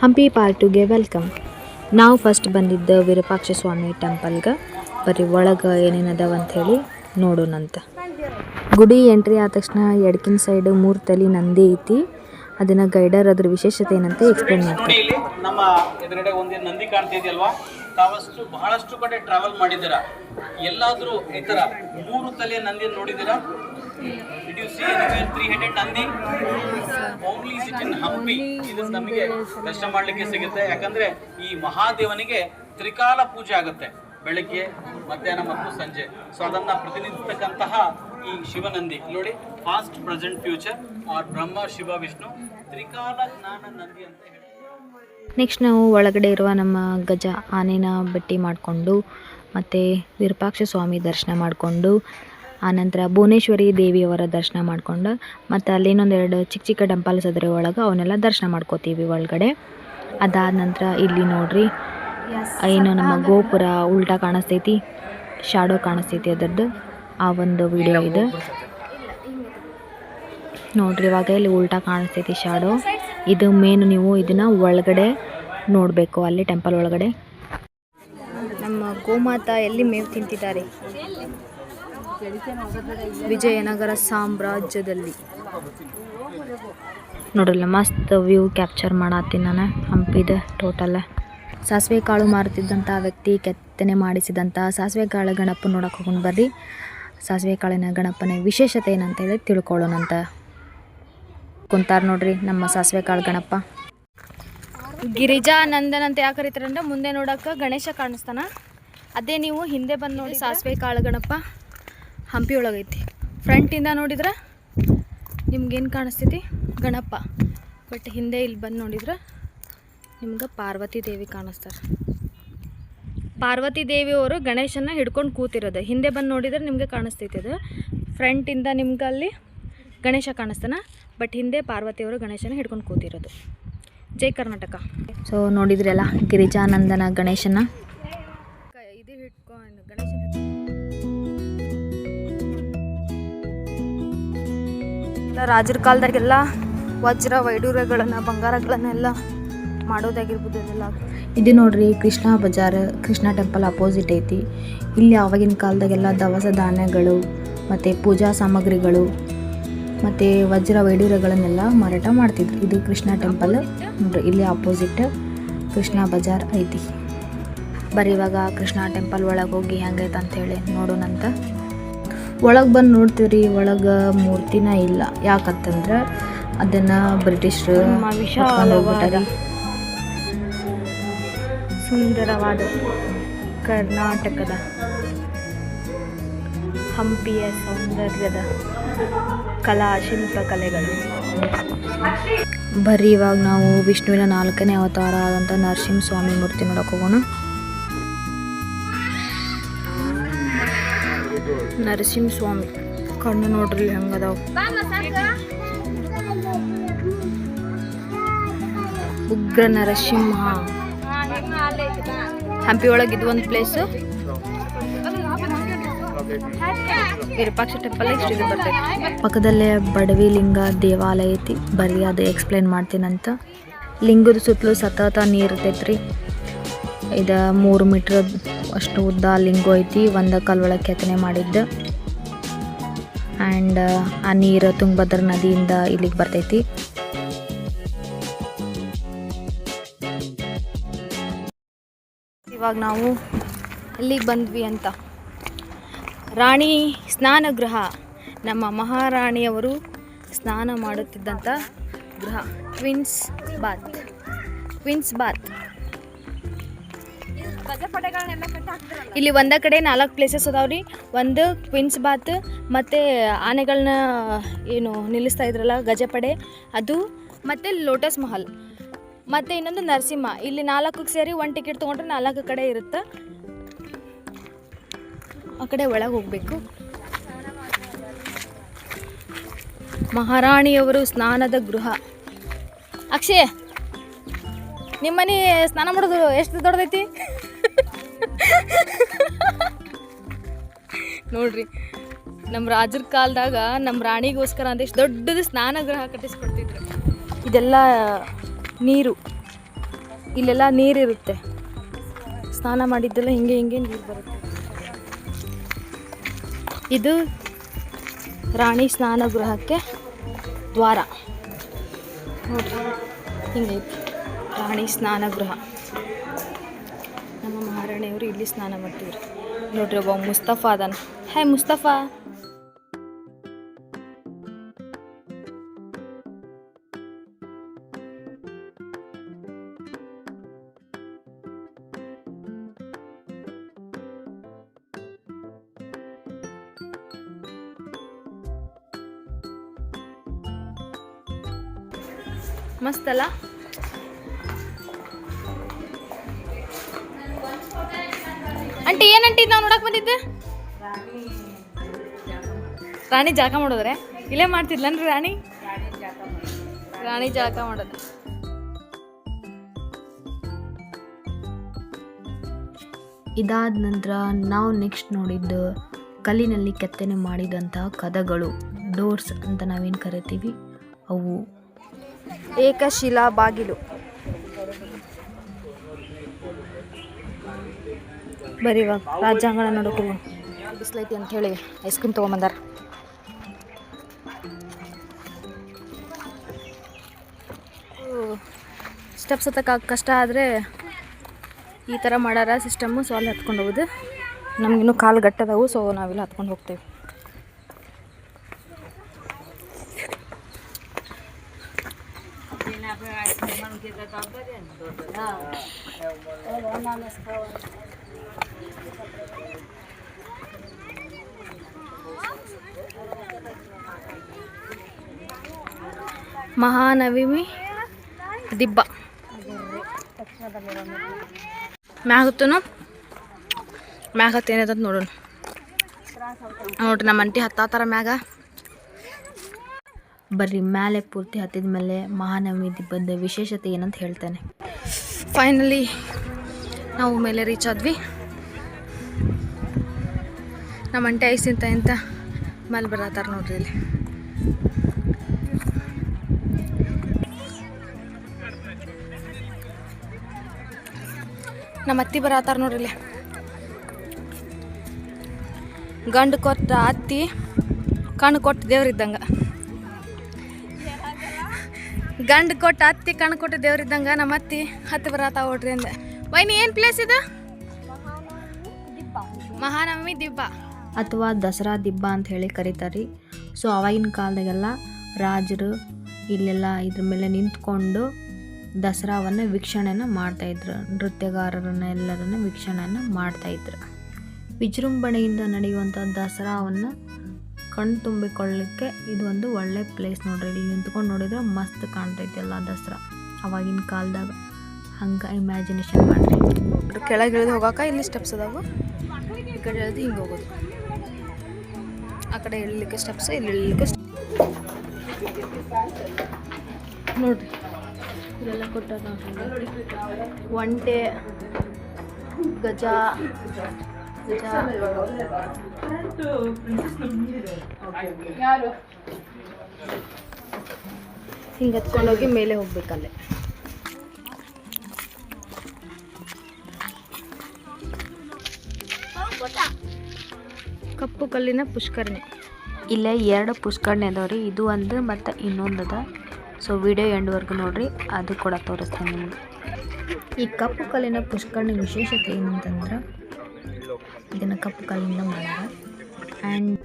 Hampi part ಟುಗೆ welcome. ನಾವು first ಬಂದಿದ್ದ ವಿರೂಪಾಕ್ಷ ಸ್ವಾಮಿ ಟೆಂಪಲ್ಗೆ. ಬರೀ ಒಳಗೆ ಏನೇನದಾವ ಅಂಥೇಳಿ ನೋಡೋಣಂತ. ಗುಡಿ ಎಂಟ್ರಿ ಆದ ತಕ್ಷಣ ಎಡ್ಕಿನ ಸೈಡ್ ಮೂರು ತಲೆ ನಂದಿ ಐತಿ. ಅದನ್ನು ಗೈಡರ್ ಅದ್ರ ವಿಶೇಷತೆ ಏನಂತ ಎಕ್ಸ್ಪ್ಲೇನ್ ಮಾಡ್ತಾರೆ. ನಮ್ಮ ಎದುರುಗಡೆ ಒಂದೇ ನಂದಿ ಕಾಣ್ತಿದೆಯಲ್ವಾ ತಾವಷ್ಟು ಬಹಳಷ್ಟು ಕಡೆ ಟ್ರಾವೆಲ್ ಮಾಡಿದ್ದೀರಾ? ಎಲ್ಲಾದ್ರೂ ಈ ತರ ಮೂರು ತಲೆ ನಂದಿ ನೋಡಿದ್ದೀರಾ? Did you see three headed Nandi only it in Hampi ಇದು ನಮಗೆ ದರ್ಶನ ಮಾಡ್ಲಿಕ್ಕೆ ಸಿಗುತ್ತೆ. ಯಾಕಂದ್ರೆ ಈ ಮಹಾದೇವನಿಗೆ ತ್ರಿಕಾಲ ಪೂಜೆ ಆಗುತ್ತೆ. ಬೆಳಗ್ಗೆ, ಮಧ್ಯಾಹ್ನ ಮತ್ತು ಸಂಜೆ. ಸೊ ಅದನ್ನ ಪ್ರತಿನಿಧಿಸತಕ್ಕಂತಹ ಈ ಶಿವನಂದಿ. ನೋಡಿ past present future are Brahma Shiva Vishnu ತ್ರಿಕಾಲ ಜ್ಞಾನ ನಂದಿ ಅಂತ ನೆಕ್ಸ್ಟ್ ನಾವು ಒಳಗಡೆ ಇರುವ ನಮ್ಮ ಗಜ ಆನೆನ ಭೇಟಿ ಮಾಡಿಕೊಂಡು, ಮತ್ತು ವಿರೂಪಾಕ್ಷ ಸ್ವಾಮಿ ದರ್ಶನ ಮಾಡಿಕೊಂಡು ಆನಂತರ ಭುವನೇಶ್ವರಿ ದೇವಿಯವರ ದರ್ಶನ ಮಾಡಿಕೊಂಡು ಮತ್ತು ಅಲ್ಲೇನೊಂದೆರಡು ಚಿಕ್ಕ ಚಿಕ್ಕ ಟೆಂಪಲ್ಸ್ ಅದರ ಒಳಗೆ ಅವನ್ನೆಲ್ಲ ದರ್ಶನ ಮಾಡ್ಕೋತೀವಿ ಒಳಗಡೆ. ಅದಾದ ನಂತರ ಇಲ್ಲಿ ನೋಡ್ರಿ, ಏನು ನಮ್ಮ ಗೋಪುರ ಉಲ್ಟಾ ಕಾಣಿಸ್ತೈತಿ ಶಾಡೋ ಕಾಣಿಸ್ತೈತಿ ಅದರದ್ದು. ಆ ಒಂದು ವಿಡಿಯೋ ಇದು. ನೋಡ್ರಿ, ಇವಾಗ ಇಲ್ಲಿ ಉಲ್ಟಾ ಕಾಣಿಸ್ತೈತಿ ಶಾಡೋ ಇದು ಮೇನ್ ನೀವು ಇದನ್ನ ಒಳಗಡೆ ನೋಡಬೇಕು, ಅಲ್ಲಿ ಟೆಂಪಲ್ ಒಳಗಡೆ. ನಮ್ಮ ಗೋಮಾತಾ ಎಲ್ಲಿ ಮೇವು ತಿಂತಿದ್ದಾರೆ? ವಿಜಯನಗರ ಸಾಮ್ರಾಜ್ಯದಲ್ಲಿ. ನೋಡ್ರಲ್ಲ, ಮಸ್ತ್ ವ್ಯೂ ಕ್ಯಾಪ್ಚರ್ ಮಾಡತ್ತೀನಿ ನಾನು. ಹಂಪಿದ ಟೋಟಲ್ ಸಾಸಿವೆ ಕಾಳು ಮಾರುತ್ತಿದ್ದಂಥ ವ್ಯಕ್ತಿ, ಕೆತ್ತನೆ ಮಾಡಿಸಿದಂಥ ಸಾಸಿವೆ ಕಾಳು ಗಣಪ ನೋಡಕ್ಕೆ ಹೋಗೋಣ ಬರ್ರಿ. ಸಾಸಿವೆ ಕಾಳಿನ ಗಣಪನ ವಿಶೇಷತೆ ಏನಂತೇಳಿ ತಿಳ್ಕೊಳ್ಳೋಣಂತ ಕುಂತಾರ ನೋಡ್ರಿ ನಮ್ಮ ಸಾಸಿವೆ ಕಾಳು ಗಣಪ. ಗಿರಿಜಾ ನಂದನ್ ಅಂತ ಯಾಕೆ ಕರೀತಾರಂದ್ರೆ, ಮುಂದೆ ನೋಡಕ್ಕೆ ಗಣೇಶ ಕಾಣಿಸ್ತಾನ. ಅದೇ ನೀವು ಹಿಂದೆ ಬಂದು ನೋಡಿ ಸಾಸಿವೆ ಕಾಳು ಗಣಪ. ಹಂಪಿ ಒಳಗೈತಿ. ಫ್ರಂಟಿಂದ ನೋಡಿದ್ರೆ ನಿಮ್ಗೇನು ಕಾಣಿಸ್ತೈತಿ? ಗಣಪ. ಬಟ್ ಹಿಂದೆ ಇಲ್ಲಿ ಬಂದು ನೋಡಿದ್ರೆ ನಿಮ್ಗೆ ಪಾರ್ವತಿ ದೇವಿ ಕಾಣಿಸ್ತಾರೆ. ಪಾರ್ವತಿ ದೇವಿಯವರು ಗಣೇಶನ ಹಿಡ್ಕೊಂಡು ಕೂತಿರೋದು. ಹಿಂದೆ ಬಂದು ನೋಡಿದ್ರೆ ನಿಮಗೆ ಕಾಣಿಸ್ತೈತಿ ಅದು. ಫ್ರಂಟಿಂದ ನಿಮ್ಗೆ ಅಲ್ಲಿ ಗಣೇಶ ಕಾಣಿಸ್ತಾನ. ಬಟ್ ಹಿಂದೆ ಪಾರ್ವತಿಯವರು ಗಣೇಶನ ಹಿಡ್ಕೊಂಡು ಕೂತಿರೋದು. ಜೈ ಕರ್ನಾಟಕ. ಸೊ ನೋಡಿದ್ರಲ್ಲ ಗಿರಿಜಾನಂದನ ಗಣೇಶನ ರಾಜರ ಕಾಲದಾಗೆಲ್ಲ ವಜ್ರ ವೈಡೂರ್ಯಗಳನ್ನು, ಬಂಗಾರಗಳನ್ನೆಲ್ಲ ಮಾಡೋದಾಗಿರ್ಬೋದು ಅದೆಲ್ಲ ಇದು ನೋಡ್ರಿ ಕೃಷ್ಣ ಬಜಾರ್, ಕೃಷ್ಣ ಟೆಂಪಲ್ ಅಪೋಸಿಟ್ ಐತಿ. ಇಲ್ಲಿ ಆವಾಗಿನ ಕಾಲದಾಗೆಲ್ಲ ದವಸ ಧಾನ್ಯಗಳು, ಮತ್ತು ಪೂಜಾ ಸಾಮಗ್ರಿಗಳು, ಮತ್ತು ವಜ್ರ ವೈಡೂರ್ಯಗಳನ್ನೆಲ್ಲ ಮಾರಾಟ ಮಾಡ್ತಿದ್ರು. ಇದು ಕೃಷ್ಣ ಟೆಂಪಲ್ ನೋಡ್ರಿ, ಇಲ್ಲಿ ಅಪೋಸಿಟ್ ಕೃಷ್ಣ ಬಜಾರ್ ಐತಿ. ಬರೀ ಇವಾಗ ಕೃಷ್ಣ ಟೆಂಪಲ್ ಒಳಗೆ ಹೋಗಿ ಹೆಂಗೈತೆ ಅಂತೇಳಿ ನೋಡೋಣಂತ. ಒಳಗೆ ಬಂದು ನೋಡ್ತೀವ್ರಿ ಒಳಗೆ ಮೂರ್ತಿನ ಇಲ್ಲ. ಯಾಕಂತಂದ್ರೆ ಅದನ್ನು ಬ್ರಿಟಿಷರು ಹೋಗ್ಬಿಟ್ಟಾರೆ ಸುಂದರವಾದ ಕರ್ನಾಟಕದ ಹಂಪಿಯ ಸೌಂದರ್ಯದ ಕಲಾ ಶಿಲ್ಪಕಲೆಗಳು ಬರ್ರಿ ಇವಾಗ ನಾವು ವಿಷ್ಣುವಿನ ನಾಲ್ಕನೇ ಅವತಾರ ಆದಂಥ ನರಸಿಂಹ ಸ್ವಾಮಿ ಮೂರ್ತಿ ನೋಡೋಕೆ ಹೋಗೋಣ. ನರಸಿಂಹ ಸ್ವಾಮಿ ಕಣ್ಣು ನೋಡ್ರಿ ಹೆಂಗದಾವ. ಉಗ್ರ ನರಸಿಂಹ. ಹಂಪಿ ಒಳಗೆ ಇದು ಒಂದು ಪ್ಲೇಸ್ ವಿರೂಪಾಕ್ಷ ಟೆಂಪಲ್ ಇಷ್ಟು ಇದು ಬರ್ತೈತಿ ಪಕ್ಕದಲ್ಲೇ ಬಡವಿ ಲಿಂಗ ದೇವಾಲಯ ಐತಿ. ಬರೀ ಅದು ಎಕ್ಸ್ಪ್ಲೈನ್ ಮಾಡ್ತೀನಂತ. ಲಿಂಗದ ಸುತ್ತಲೂ ಸತತ ನೀರು ಇರ್ತೈತ್ರಿ. ಇದು ಮೂರು ಮೀಟ್ರ್ ಅಷ್ಟು ಉದ್ದ ಲಿಂಗು ಐತಿ, ಒಂದು ಕಲ್ವೊಳಗೆ ಕೆತ್ತನೆ ಮಾಡಿದ್ದು. ಆ್ಯಂಡ್ ಆ ನೀರು ತುಂಗಭದ್ರ ನದಿಯಿಂದ ಇಲ್ಲಿಗೆ ಬರ್ತೈತಿ. ಇವಾಗ ನಾವು ಅಲ್ಲಿಗೆ ಬಂದ್ವಿ ಅಂತ. ರಾಣಿ ಸ್ನಾನಗೃಹ, ನಮ್ಮ ಮಹಾರಾಣಿಯವರು ಸ್ನಾನ ಮಾಡುತ್ತಿದ್ದಂಥ ಗೃಹ. Twins bath. Queen's bath. ಇಲ್ಲಿ ಒಂದ ಕಡೆ ನಾಲ್ಕು ಪ್ಲೇಸಸ್ ಅದಾವ್ರಿ. ಒಂದು ಕ್ವಿನ್ಸ್ ಬಾತ್ ಮತ್ತು ಆನೆಗಳನ್ನ ಏನು, ನಿಲ್ಲಿಸ್ತಾ ಇದ್ರಲ್ಲ ಗಜಪಡೆ. ಅದು ಮತ್ತು ಲೋಟಸ್ ಮಹಲ್ ಮತ್ತು ಇನ್ನೊಂದು ನರಸಿಂಹ. ಇಲ್ಲಿ ನಾಲ್ಕಕ್ಕೆ ಸೇರಿ ಒಂದು ಟಿಕೆಟ್ ತೊಗೊಂಡ್ರೆ ನಾಲ್ಕು ಕಡೆ ಇರುತ್ತೆ. ಆ ಕಡೆ ಒಳಗೆ ಹೋಗಬೇಕು. ಮಹಾರಾಣಿಯವರು ಸ್ನಾನದ ಗೃಹ. ಅಕ್ಷಯ್ ನಿಮ್ಮ ಮನೆ ಸ್ನಾನ ಮಾಡೋದು ಎಷ್ಟು ದೊಡ್ಡದೈತಿ? ನೋಡ್ರಿ ನಮ್ಮ ರಾಜರ ಕಾಲದಾಗ ನಮ್ಮ ರಾಣಿಗೋಸ್ಕರ ಅಂತ ಎಷ್ಟು ದೊಡ್ಡದು ಸ್ನಾನಗೃಹ ಕಟ್ಟಿಸ್ಕೊಡ್ತಿದ್ರು. ಇದೆಲ್ಲ ನೀರು. ಇಲ್ಲೆಲ್ಲ ನೀರಿರುತ್ತೆ. ಸ್ನಾನ ಮಾಡಿದ್ದೆಲ್ಲ ಹಿಂಗೆ ಹಿಂಗೆ ನೀರು ಬರುತ್ತೆ. ಇದು ರಾಣಿ ಸ್ನಾನ ಗೃಹಕ್ಕೆ ದ್ವಾರ. ನೋಡ್ರಿ, ಹಿಂಗೈತಿ. ರಾಣಿ ಸ್ನಾನ ಗೃಹ ಮಹಾರಾಣಿಯವರು ಇಲ್ಲಿ ಸ್ನಾನ ಮಾಡ್ತಿದ್ರು ನೋಡ್ರಿ ಒಬ್ಬ ಮುಸ್ತಫಾ ಅದನ್. ಹಾಯ್ ಮುಸ್ತಫಾ. ಮಸ್ತ್ ಏನಂಟಿ ನಾವು ನೋಡಕ್ ಬಂದಿದ್ದೆ? ರಾಣಿ ಜಳಕ ಮಾಡೋದ್ರೆ? ಇಲ್ಲೇ ಮಾಡ್ತಿದ್ಲನ್ರಿ ರಾಣಿ? ರಾಣಿ ಜಳಕ ಮಾಡೋದು. ಇದಾದ ನಂತರ ನಾವು ನೆಕ್ಸ್ಟ್ ನೋಡಿದ್ದು ಕಲ್ಲಿನಲ್ಲಿ ಕೆತ್ತನೆ ಮಾಡಿದಂತಹ ಕದಗಳು ಡೋರ್ಸ್ ಅಂತ ನಾವೇನು ಕರಿತೀವಿ? ಅವು. ಏಕಶಿಲಾ ಬಾಗಿಲು ಬರೀ ಇವಾಗ ರಾಜಾಂಗಣ ನೋಡೋಕೆ ಬಿಸ್ಲೈತಿ ಅಂತ ಹೇಳಿ ಐಸ್ ಕ್ರೀಮ್ ತೊಗೊಂಬಂದಾರ. ಸ್ಟೆಪ್ಸ್ ಹತ್ತಕ್ಕೆ ಕಷ್ಟ ಆದರೆ ಈ ಥರ ಮಾಡಾರ ಸಿಸ್ಟಮ್ಮು ಸೊ ಅಲ್ಲಿ ಹತ್ಕೊಂಡು ಹೋಗೋದು. ನಮಗಿನ್ನೂ ಕಾಲು ಗಟ್ಟದವು ಸೊ ನಾವೆಲ್ಲ ಹತ್ಕೊಂಡು ಹೋಗ್ತೇವೆ. ಮಹಾನವಮಿ ದಿಬ್ಬ. ಮ್ಯಾಗತ್ತೂ ಹತ್ತನು? ಮ್ಯಾಗ ಹತ್ತು ಏನೈತೆ ನೋಡೋಣ. ನೋಡ್ರಿ ನಮ್ಮ ಅಂಟಿ ಹತ್ತಾತಾರ ಮ್ಯಾಗ. ಬರ್ರಿ ಮ್ಯಾಲೆ ಪೂರ್ತಿ ಹತ್ತಿದ ಮೇಲೆ ಮಹಾನವಮಿ ದಿಬ್ಬದ ವಿಶೇಷತೆ ಏನಂತ ಹೇಳ್ತೇನೆ. ಫೈನಲಿ ನಾವು ಮೇಲೆ ರೀಚ್ ಆದ್ವಿ. ನಮ್ಮ ಅಂಟೆ ಐಸಿಂತ ಅಂತ ಮೇಲೆ ಬರತ್ತಾರ ನೋಡ್ರಿ ಇಲ್ಲಿ ನಮ್ಮ ಅತ್ತಿ ಬರತ್ತಾರ ನೋಡ್ರಿ ಇಲ್ಲಿ. ಗಂಡು ಕೊಟ್ಟ ಅತ್ತಿ, ಕಣ್ಣು ಕೊಟ್ಟು ದೇವ್ರಿದ್ದಂಗ ಗಂಡು ಕೊಟ್ಟ ಅತ್ತಿ, ಕಣ್ಣು ಕೊಟ್ಟು ದೇವ್ರಿದ್ದಂಗ ನಮ್ಮ ಅತ್ತಿ ಹತ್ತಿ ಬರತ್ತಾವ ನೋಡ್ರಿ ಅಂದೆ. ವೈನಿ, ಏನ್ ಪ್ಲೇಸ್ ಇದು? ಮಹಾನವಮಿ ದಿಬ್ಬ. ಅಥವಾ ದಸರಾ ದಿಬ್ಬ ಅಂತ ಹೇಳಿ ಕರೀತಾರೆ ಸೊ ಅವಾಗಿನ ಕಾಲದಾಗೆಲ್ಲ ರಾಜರು ಇಲ್ಲೆಲ್ಲ ಇದ್ರ ಮೇಲೆ ನಿಂತ್ಕೊಂಡು ದಸರಾವನ್ನು ವೀಕ್ಷಣೆನ ಮಾಡ್ತಾಯಿದ್ರು ನೃತ್ಯಗಾರರನ್ನ ಎಲ್ಲರನ್ನ ವೀಕ್ಷಣೆಯನ್ನು ಮಾಡ್ತಾಯಿದ್ರು ವಿಜೃಂಭಣೆಯಿಂದ ನಡೆಯುವಂಥ ದಸರಾವನ್ನು ಕಣ್ಣು ತುಂಬಿಕೊಳ್ಳಿಕ್ಕೆ ಇದು ಒಂದು ಒಳ್ಳೆ ಪ್ಲೇಸ್ ನೋಡ್ರಿ. ಇಲ್ಲಿ ನಿಂತ್ಕೊಂಡು ನೋಡಿದ್ರೆ ಮಸ್ತ್ ಕಾಣ್ತೈತಿ ಎಲ್ಲ ದಸರಾ ಅವಾಗಿನ ಕಾಲದಾಗ. ಹಂಗೆ ಇಮ್ಯಾಜಿನೇಷನ್ ಮಾಡಿರಿ. ಕೆಳಗೆ ಇಳಿದು ಹೋಗಾಕ ಇಲ್ಲಿ ಸ್ಟೆಪ್ಸ್ ಅದಾವು? ಈ ಕಡೆ ಇಳಿದು ಹಿಂಗೆ ಹೋಗೋದು. ಆ ಕಡೆ ಇಳಿಲಿಕ್ಕೆ ಸ್ಟೆಪ್ಸ್ ಇಲ್ಲಿ ಇಳಿಲಿಕ್ಕೆ ನೋಡ್ರಿ. ಇಲ್ಲೆಲ್ಲ ಕೊಟ್ಟಾರ ನೋಡ್ರಿ ಒಂಟೆ ಗಜ ಗಜ. ಹಿಂಗೆ ಹತ್ಕೊಂಡೋಗಿ ಮೇಲೆ ಹೋಗ್ಬೇಕಲ್ಲೇ. ಕಪ್ಪು ಕಲ್ಲಿನ ಪುಷ್ಕರಣಿ. ಇಲ್ಲೇ ಎರಡು ಪುಷ್ಕರಣಿ ಅದಾವ್ರಿ. ಇದು ಒಂದು ಮತ್ತು ಇನ್ನೊಂದು ಅದ ಸೊ ವಿಡಿಯೋ ಎಂಡ್ವರೆಗೂ ನೋಡ್ರಿ ಅದು ಕೂಡ ತೋರಿಸ್ತೀನಿ ನಿಮಗೆ. ಈ ಕಪ್ಪು ಕಲ್ಲಿನ ಪುಷ್ಕರಣಿ ವಿಶೇಷತೆ ಏನಂತಂದ್ರೆ ಇದನ್ನು ಕಪ್ಪು ಕಲ್ಲಿಂದ ಮಾಡ್ಯಾರ ಆ್ಯಂಡ್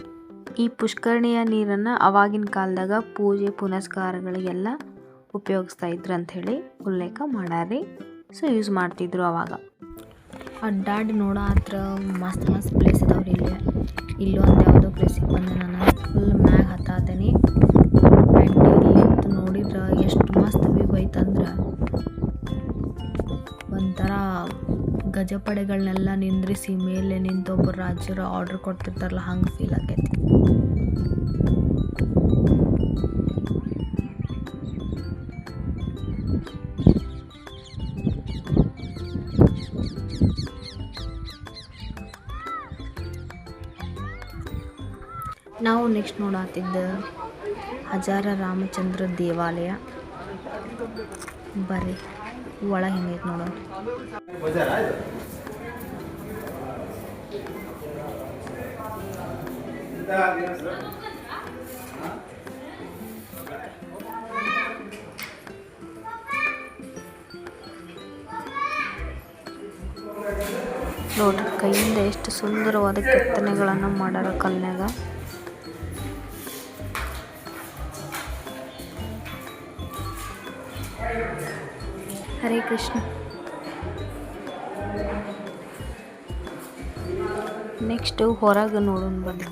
ಈ ಪುಷ್ಕರಣಿಯ ನೀರನ್ನು ಅವಾಗಿನ ಕಾಲದಾಗ ಪೂಜೆ ಪುನಸ್ಕಾರಗಳಿಗೆಲ್ಲ ಉಪಯೋಗಿಸ್ತಾ ಇದ್ರು ಅಂಥೇಳಿ ಉಲ್ಲೇಖ ಮಾಡಾರಿ ಸೊ ಯೂಸ್ ಮಾಡ್ತಿದ್ರು ಅವಾಗ. ಅಡ್ಡಾಡಿ ನೋಡೋ ಹತ್ರ ಮಸ್ತ್ ಮಸ್ತ್ ಪ್ಲೇಸ್ ಇದಾವ್ರಿ ಇಲ್ಲಿ. ಇಲ್ಲೂ ಅಂತ ಯಾವುದೋ ಪ್ಲೇಸಿಗೆ ಬಂದೆ ನಾನು. ಫುಲ್ ಮ್ಯಾಗ ಹತ್ತಾತೀನಿ. ಆ್ಯಂಡ್ ಇಲ್ಲಿತ್ತು ನೋಡಿದ್ರೆ ಎಷ್ಟು ಮಸ್ತ್ ವ್ಯೂ ಐತಂದ್ರೆ. ಒಂಥರ ಗಜಪಡೆಗಳನ್ನೆಲ್ಲ ನಿಂದ್ರಿಸಿ ಮೇಲೆ ನಿಂತು ಒಬ್ಬರು ರಾಜ್ಯರು ಆರ್ಡ್ರ್ ಕೊಡ್ತಿರ್ತಾರಲ್ಲ, ಹಂಗೆ ಫೀಲ್ ಆಗೈತಿ ನಾವು ನೆಕ್ಸ್ಟ್ ನೋಡತ್ತಿದ್ದ ಹಜಾರ ರಾಮಚಂದ್ರ ದೇವಾಲಯ. ಬರ್ರಿ ಒಳ ಹೆಂಗೈತೆ ನೋಡೋಣ ನೋಡ್ರಿ ಕೈಯಿಂದ ಎಷ್ಟು ಸುಂದರವಾದ ಕೆತ್ತನೆಗಳನ್ನು ಮಾಡ್ಯಾರ ಕಲ್ನ್ಯಾಗ. ಹರೇ ಕೃಷ್ಣ. ನೆಕ್ಸ್ಟ್ ಹೊರಗೆ ನೋಡೋಣ ಬನ್ನಿ.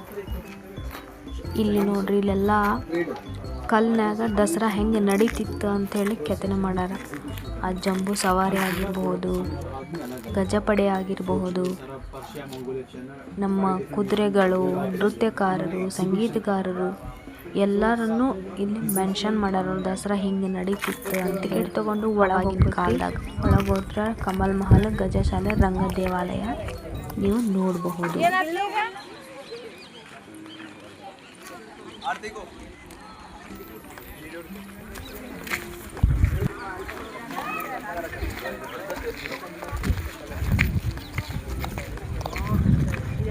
ಇಲ್ಲಿ ನೋಡ್ರಿ, ಇಲ್ಲೆಲ್ಲ ಕಲ್ನಾಗ ದಸರಾ ಹೆಂಗೆ ನಡೀತಿತ್ತು ಅಂಥೇಳಿ ಕೆತ್ತನೆ ಮಾಡ್ಯಾರ. ಆ ಜಂಬೂ ಸವಾರಿ ಆಗಿರಬಹುದು ಗಜಪಡೆ ಆಗಿರಬಹುದು ನಮ್ಮ ಕುದುರೆಗಳು, ನೃತ್ಯಕಾರರು, ಸಂಗೀತಗಾರರು ಎಲ್ಲರನ್ನು ಇಲ್ಲಿ ಮೆನ್ಷನ್ ಮಾಡ್ಯಾರ ದಸರಾ ಹಿಂಗೆ ನಡೀತಿತ್ತು ಅಂತ ಟಿಕೆಟ್ ತಗೊಂಡು ಒಳಗಿನ ಕಾಲದಾಗ. ಒಳಗೋದ್ರ ಕಮಲ್ ಮಹಲ್ ಗಜಶಾಲೆ ರಂಗ ದೇವಾಲಯ ನೀವು ನೋಡಬಹುದು.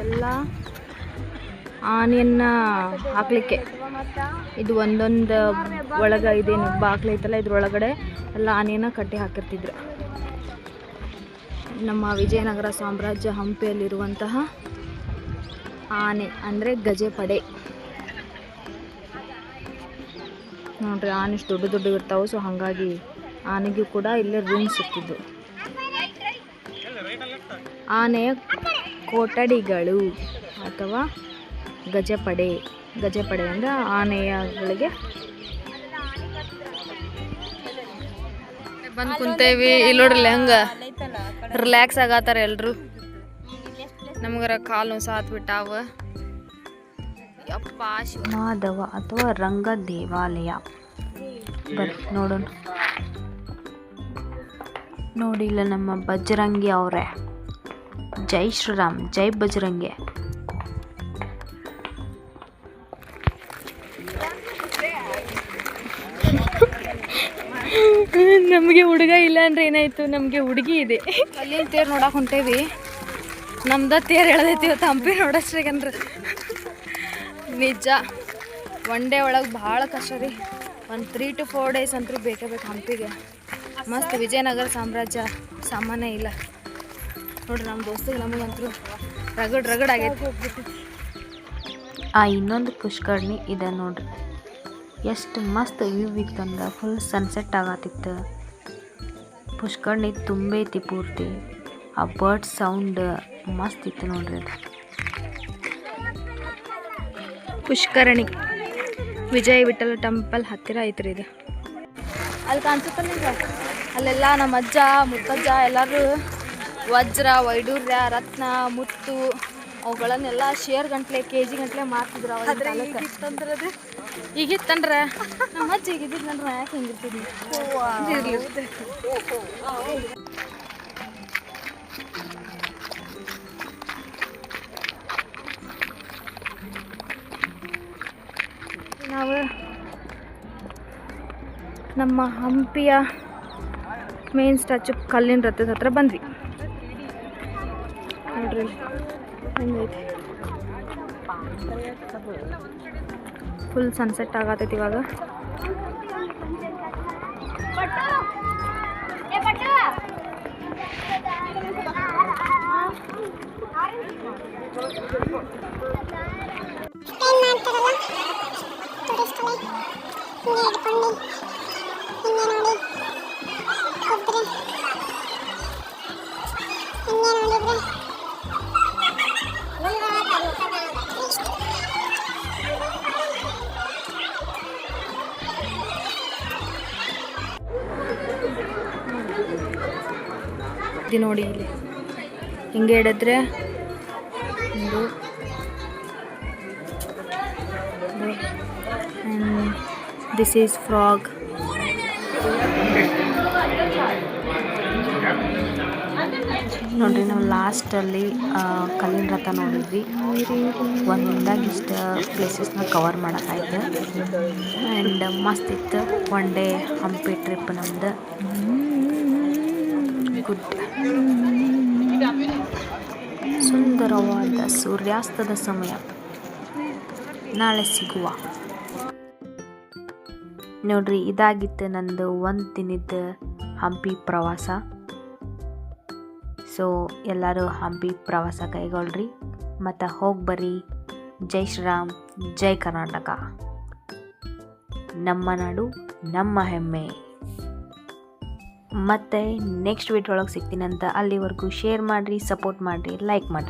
ಎಲ್ಲ ಆನಿಯನ್ನ ಹಾಕ್ಲಿಕ್ಕೆ. ಇದು ಒಂದೊಂದು ಒಳಗ ಇದೇನು ಬಾಗ್ಲ ಐತಲ್ಲ, ಇದ್ರೊಳಗಡೆ ಎಲ್ಲ ಆನೆಯನ್ನು ಕಟ್ಟಿ ಹಾಕಿರ್ತಿದ್ರು. ನಮ್ಮ ವಿಜಯನಗರ ಸಾಮ್ರಾಜ್ಯ ಹಂಪಿಯಲ್ಲಿರುವಂತಹ ಆನೆ, ಅಂದರೆ ಗಜಪಡೆ. ನೋಡ್ರಿ, ಆನೆ ದೊಡ್ಡ ದೊಡ್ಡ ಇರ್ತಾವೆ ಸೊ ಹಾಗಾಗಿ ಆನೆಗೂ ಕೂಡ ಇಲ್ಲೇ ರೂಮ್ ಸಿಕ್ತಿದ್ದು ಆನೆಯ ಕೊಠಡಿಗಳು ಅಥವಾ ಗಜಪಡೆ. ಗಜಪಡೆ ಅಂದರೆ ಆನೆಯಗಳಿಗೆ ಬಂದು ಕುಂತೇವಿ. ಇಲ್ಲಿ ನೋಡ್ರಿ ಹೆಂಗ ರಿಲ್ಯಾಕ್ಸ್ ಆಗತ್ತಾರ ಎಲ್ರು. ನಮಗರ ಕಾಲು ಸಾತ್ ಬಿಟ್ಟಾವ. ಯಪ್ಪ ಮಾಧವ ಅಥವಾ ರಂಗ ದೇವಾಲಯ ಬರ್ರಿ ನೋಡೋಣ. ನೋಡಿಲ್ಲ ನಮ್ಮ ಬಜರಂಗಿ ಅವರೇ. ಜೈ ಶ್ರೀರಾಮ್ ಜೈ ಬಜರಂಗಿ. ನಮಗೆ ಹುಡುಗ ಇಲ್ಲ ಅಂದ್ರೆ ಏನಾಯ್ತು? ನಮಗೆ ಹುಡುಗಿ ಇದೆ. ಅಲ್ಲಿನ ತೇರು ನೋಡಕ್ ಹೊಂಟೇವಿ. ನಮ್ದ ತೇರು ಎಳ್ದೈತಿ ಇವತ್ತು ಹಂಪಿ ನೋಡೋಷ್ಟ್ರಿಗಂದ್ರೆ ನಿಜ. ಒನ್ ಡೇ ಒಳಗೆ ಭಾಳ ಕಷ್ಟ ರೀ. ಒಂದು ತ್ರೀ ಟು ಫೋರ್ ಡೇಸ್ ಅಂತೂ ಬೇಕೇ ಬೇಕು ಹಂಪಿಗೆ. ಮಸ್ತ್ ವಿಜಯನಗರ ಸಾಮ್ರಾಜ್ಯ ಸಾಮಾನ್ಯ ಇಲ್ಲ. ನೋಡ್ರಿ ನಮ್ಮ ದೋಸ್ತಿಗೆ ನಮಗಂತೂ ರಗಡ್ ರಗಡ್ ಆಗೈತಿ. ಆ ಇನ್ನೊಂದು ಪುಷ್ಕರ್ಣಿ ಇದೆ ನೋಡ್ರಿ. ಎಷ್ಟು ಮಸ್ತ್ ವ್ಯೂ ಇತ್ತಂದ್ರೆ ಫುಲ್ ಸನ್ಸೆಟ್ ಆಗತ್ತಿತ್ತು. ಪುಷ್ಕರಣಿ ತುಂಬೈತಿ ಪೂರ್ತಿ. ಆ ಬರ್ಡ್ ಸೌಂಡ್ ಮಸ್ತ್ ಇತ್ತು ನೋಡ್ರಿ ಅದು. ಪುಷ್ಕರಣಿ. ವಿಜಯ ವಿಠಲ ಟೆಂಪಲ್ ಹತ್ತಿರ ಐತ್ರಿ ಇದು. ಅಲ್ಲಿ ಕಾಣಿಸುತ್ತಲ್ಲ ಅಲ್ಲೆಲ್ಲ ನಮ್ಮ ಅಜ್ಜ ಮುತ್ತಜ್ಜ ಎಲ್ಲರೂ ವಜ್ರ ವೈಡೂರ್ಯ ರತ್ನ ಮುತ್ತು ಅವುಗಳನ್ನೆಲ್ಲ ಶೇರ್ ಗಂಟ್ಲೆ ಕೆ ಜಿ ಗಂಟ್ಲೆ ಮಾರ್ತಿದ್ರು ಅವಾಗ ಈಗಿತ್ತಂದ್ರೆ ನಮ್ಮ ಅಜ್ಜ ಈಗಿದ್ದಿದ್ನಂದ್ರೆ ನಾ ಯಾಕೆ ಹಿಂಗಿರ್ತಿದ್ವಿ. ನಾವು ನಮ್ಮ ಹಂಪಿಯ ಮೇನ್ ಸ್ಟ್ಯಾಚು ಕಲ್ಲಿನ ರಥದ ಹತ್ರ ಬಂದ್ವಿ ನೋಡ್ರಿ ಹೆಂಗೈತಿ ಫುಲ್ ಸನ್ಸೆಟ್ ಆಗತೈತಿ ಇವಾಗ. ಹಿಂಗೆ ಹಿಡಿದ್ರೆ ದಿಸ್ ಈಸ್ ಫ್ರಾಗ್ ನೋಡ್ರಿ, ನಾವು ಲಾಸ್ಟಲ್ಲಿ ಕಲ್ಲಿನ ರಥ ನೋಡಿದ್ವಿ. ಒಂದಾಗ ಇಷ್ಟು ಪ್ಲೇಸಸ್ನ ಕವರ್ ಮಾಡೋಕ್ಕಾಯ್ತು. ಆ್ಯಂಡ್ ಮಸ್ತ್ ಇತ್ತು. ಒನ್ ಡೇ ಹಂಪಿ ಟ್ರಿಪ್ ನಮ್ದು. ಗುಡ್ ಸುಂದರವಾದ ಸೂರ್ಯಾಸ್ತದ ಸಮಯ. ನಾಳೆ ಸಿಗುವ. ನೋಡ್ರಿ, ಇದಾಗಿತ್ತು ನಂದು ಒಂದು ದಿನದ ಹಂಪಿ ಪ್ರವಾಸ. ಸೊ ಎಲ್ಲರೂ ಹಂಪಿ ಪ್ರವಾಸ ಕೈಗೊಳ್ಳ್ರಿ ಮತ್ತು ಹೋಗಿ ಬರ್ರಿ. ಜೈ ಶ್ರೀರಾಮ್, ಜೈ ಕರ್ನಾಟಕ. ನಮ್ಮ ನಾಡು, ನಮ್ಮ ಹೆಮ್ಮೆ. ಮತ್ತೆ ನೆಕ್ಸ್ಟ್ ವಿಡಿಯೋ ಒಳಗೆ ಸಿಗ್ತೀನಂತ ಅಲ್ಲಿವರೆಗೂ ಶೇರ್ ಮಾಡಿರಿ ಸಪೋರ್ಟ್ ಮಾಡಿರಿ ಲೈಕ್ ಮಾಡಿರಿ.